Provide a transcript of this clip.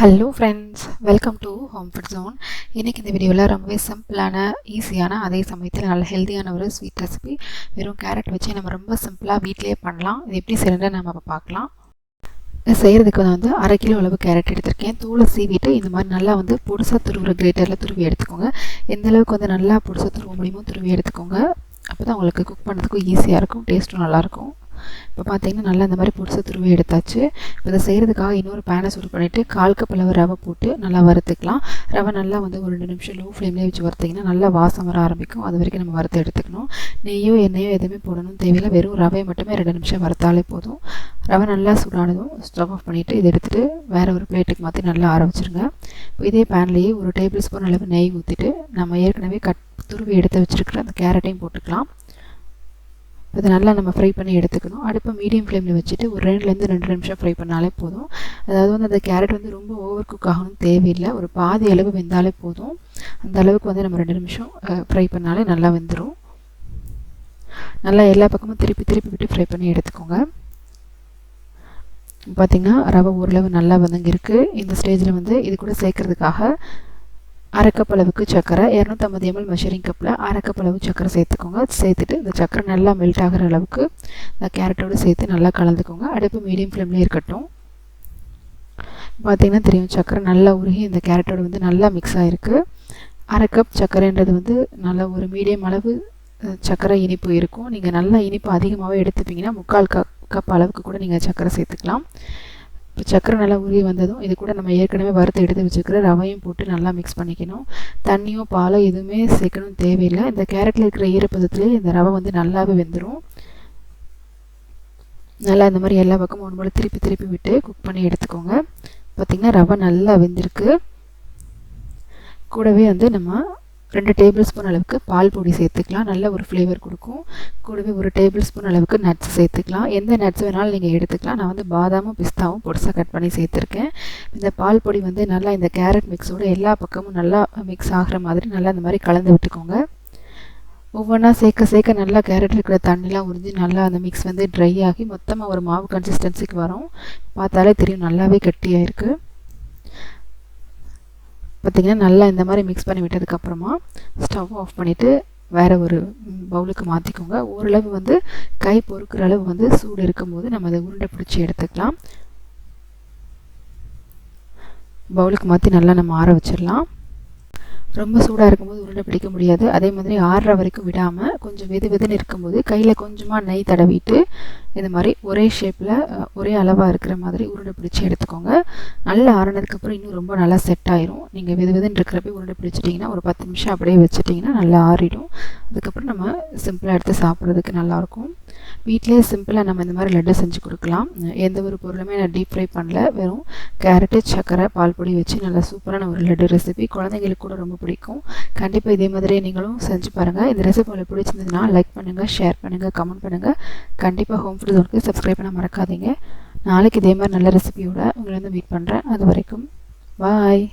Hello friends welcome to home food zone இன்றைக்கி இந்த வீடியோவில் ரொம்பவே சிம்பிளான ஈஸியான அதே சமயத்தில் நல்ல ஹெல்த்தியான ஒரு ஸ்வீட் ரெசிபி வெறும் கேரட் வச்சு நம்ம ரொம்ப சிம்பிளாக வீட்டிலேயே பண்ணலாம். இது எப்படி செய்யறது நம்ம இப்போ பார்க்கலாம். செய்கிறதுக்கு வந்து அரை கிலோ அளவு கேரட் எடுத்திருக்கேன். தூளை சீவிட்டு இந்த மாதிரி நல்லா வந்து பொடிசாக துருவுற கிரேட்டரில் துருவி எடுத்துக்கோங்க. எந்த அளவுக்கு வந்து நல்லா பொடிசாக துருவ முடியுமோ துருவி எடுத்துக்கோங்க. அப்போ தான் உங்களுக்கு குக் பண்ணுறதுக்கும் ஈஸியாக இருக்கும் டேஸ்ட்டும் நல்லாயிருக்கும் இப்போ பார்த்தீங்கன்னா நல்லா இந்த மாதிரி பொடிசை துருவி எடுத்தாச்சு. இப்போ இதை செய்கிறதுக்காக இன்னொரு பேனை சூடு பண்ணிவிட்டு கால் கப் அளவு ரவை போட்டு நல்லா வறுத்துக்கலாம். ரவை நல்லா வந்து ஒரு ரெண்டு நிமிஷம் லோ ஃப்ளேம்லேயே வச்சு வறுத்திங்கன்னா நல்லா வாசம் வர ஆரம்பிக்கும். அது வரைக்கும் நம்ம வறுத்து எடுத்துக்கணும். நெய்யோ எண்ணெயோ எதுவுமே போடணும் தேவையில்லை. வெறும் ரவையை மட்டுமே ரெண்டு நிமிஷம் வறுத்தாலே போதும். ரவை நல்லா சூடானதும் ஸ்டவ் ஆஃப் பண்ணிவிட்டு இதை எடுத்துகிட்டு வேறு ஒரு பிளேட்டுக்கு மாற்றி நல்லா ஆர வச்சுருங்க. இப்போ இதே பேன்லேயே ஒரு டேபிள் ஸ்பூன் அளவு நெய் ஊற்றிட்டு நம்ம ஏற்கனவே கட் துருவி எடுத்து வச்சுருக்கிற அந்த கேரட்டையும் போட்டுக்கலாம். அதை நல்லா நம்ம ஃப்ரை பண்ணி எடுத்துக்கணும். அடுப்பை மீடியம் ஃப்ளேமில் வச்சுட்டு ஒரு ரெண்டுலேருந்து ரெண்டு நிமிஷம் ஃப்ரை பண்ணாலே போதும். அதாவது வந்து அந்த கேரட் வந்து ரொம்ப ஓவர் குக் ஆகணும் தேவையில்லை. ஒரு பாதி அளவு வெந்தாலே போதும். அந்த அளவுக்கு வந்து நம்ம ரெண்டு நிமிஷம் ஃப்ரை பண்ணாலே நல்லா வெந்துடும் நல்லா எல்லா பக்கமும் திருப்பி திருப்பி விட்டு ஃப்ரை பண்ணி எடுத்துக்கோங்க. பார்த்திங்கன்னா ரவை ஓரளவு நல்லா வந்துங்கிருக்கு இந்த ஸ்டேஜில் வந்து இது கூட சேர்க்குறதுக்காக அரைக்கப்பளவுக்கு சக்கரை சர்க்கரை இரநூத்தம்பது எம்எல் மெஷரிங் கப்பில் அரைக்கப்பளவு சக்கரை சர்க்கரை சேர்த்துக்கோங்க. சேர்த்துட்டு இந்த சர்க்கரை நல்லா மெல்ட் ஆகிற அளவுக்கு இந்த கேரட்டோடு சேர்த்து நல்லா கலந்துக்கோங்க. அடுப்பு மீடியம் ஃப்ளேம்லேயே இருக்கட்டும். பார்த்திங்கன்னா தெரியும் சர்க்கரை நல்லா உருகி இந்த கேரட்டோடு வந்து நல்லா மிக்ஸ் ஆகிருக்கு அரை கப் சர்க்கரைன்றது வந்து நல்லா ஒரு மீடியம் அளவு சர்க்கரை இனிப்பு இருக்கும். நீங்கள் நல்லா இனிப்பு அதிகமாகவே எடுத்துப்பீங்கன்னா முக்கால் கப் கப் அளவுக்கு கூட நீங்கள் சர்க்கரை சேர்த்துக்கலாம். இப்போ சக்கரை நல்லா உருகி வந்ததும் இது கூட நம்ம ஏற்கனவே வறுத்து எடுத்து வச்சுக்கிற ரவையும் போட்டு நல்லா மிக்ஸ் பண்ணிக்கணும். தண்ணியோ பாலோ எதுவுமே சேர்க்கணும் தேவையில்லை. இந்த கேரட்டில் இருக்கிற ஈரப்பதத்துலேயே இந்த ரவை வந்து நல்லாவே வெந்துடும் நல்லா இந்த மாதிரி எல்லா பக்கமும் ஒன்று போல் திருப்பி திருப்பி விட்டு குக் பண்ணி எடுத்துக்கோங்க. பார்த்திங்கன்னா ரவை நல்லா வெந்திருக்கு. கூடவே வந்து நம்ம ரெண்டு டேபிள் ஸ்பூன் அளவுக்கு பால் பொடி சேர்த்துக்கலாம். நல்ல ஒரு ஃப்ளேவர் கொடுக்கும். கூடவே ஒரு டேபிள் ஸ்பூன் அளவுக்கு நட்ஸ் சேர்த்துக்கலாம். எந்த நட்ஸ் வேணாலும் நீங்கள் எடுத்துக்கலாம். நான் வந்து பாதாமும் பிஸ்தாவும் பொடிசாக கட் பண்ணி சேர்த்துருக்கேன். இந்த பால் பொடி வந்து நல்லா இந்த கேரட் மிக்ஸோட எல்லா பக்கமும் நல்லா மிக்ஸ் ஆகிற மாதிரி நல்லா இந்த மாதிரி கலந்து விட்டுக்கோங்க. ஒவ்வொன்றா சேர்க்க சேர்க்க நல்லா கேரட் இருக்கிற தண்ணிலாம் உறிஞ்சி நல்லா அந்த மிக்ஸ் வந்து ட்ரை ஆகி மொத்தமாக ஒரு மாவு கன்சிஸ்டன்சிக்கு வரும். பார்த்தாலே தெரியும் நல்லாவே கட்டியாக இருக்குது பார்த்திங்கன்னா நல்லா இந்த மாதிரி மிக்ஸ் பண்ணி விட்டதுக்கப்புறமா ஸ்டவ் ஆஃப் பண்ணிவிட்டு வேறு ஒரு பவுலுக்கு மாற்றிக்கோங்க ஓரளவு வந்து கை பொறுக்கிற அளவு வந்து சூடு இருக்கும்போது நம்ம அதை உருண்டை பிடிச்சி எடுத்துக்கலாம். பவுலுக்கு மாற்றி நல்லா நம்ம ஆற வச்சிடலாம். ரொம்ப சூடாக இருக்கும்போது உருண்டை பிடிக்க முடியாது. அதே மாதிரி ஆறுற வரைக்கும் விடாமல் கொஞ்சம் வெது வெதுன்னு இருக்கும்போது கையில் கொஞ்சமாக நெய் தடவிட்டு இந்த மாதிரி ஒரே ஷேப்பில் ஒரே அளவாக இருக்கிற மாதிரி உருண்டை பிடிச்சி எடுத்துக்கோங்க. நல்லா ஆறினதுக்கப்புறம் இன்னும் ரொம்ப நல்லா செட் ஆயிரும். நீங்கள் வெது வெதுன்னு இருக்கிறப்ப உருண்டை பிடிச்சிட்டிங்கன்னா ஒரு பத்து நிமிஷம் அப்படியே வச்சுட்டிங்கன்னா நல்லா ஆறிடும். அதுக்கப்புறம் நம்ம சிம்பிளாக எடுத்து சாப்பிட்றதுக்கு நல்லாயிருக்கும். வீட்டிலே சிம்பிளாக நம்ம இந்த மாதிரி லட்டு செஞ்சு கொடுக்கலாம். எந்த ஒரு பொருளுமே நான் டீப் ஃப்ரை பண்ணல. வெறும் கேரட்டு சக்கரை பால் பொடி வச்சு நல்லா சூப்பரான ஒரு லட்டு ரெசிபி குழந்தைங்களுக்கு கூட ரொம்ப பிடிக்கும். கண்டிப்பாக இதே மாதிரி நீங்களும் செஞ்சு பாருங்கள் இந்த ரெசிபி உங்களுக்கு பிடிச்சிருந்ததுன்னா லைக் பண்ணுங்கள் ஷேர் பண்ணுங்கள் கமெண்ட் பண்ணுங்கள் கண்டிப்பாக ஹோம் ஃபுட் ஒர்க்கு சப்ஸ்கிரைப் பண்ண மறக்காதீங்க. நாளைக்கு இதே மாதிரி நல்ல ரெசிபியோட உங்களை வந்து மீட் பண்ணுறேன் அது வரைக்கும் பாய்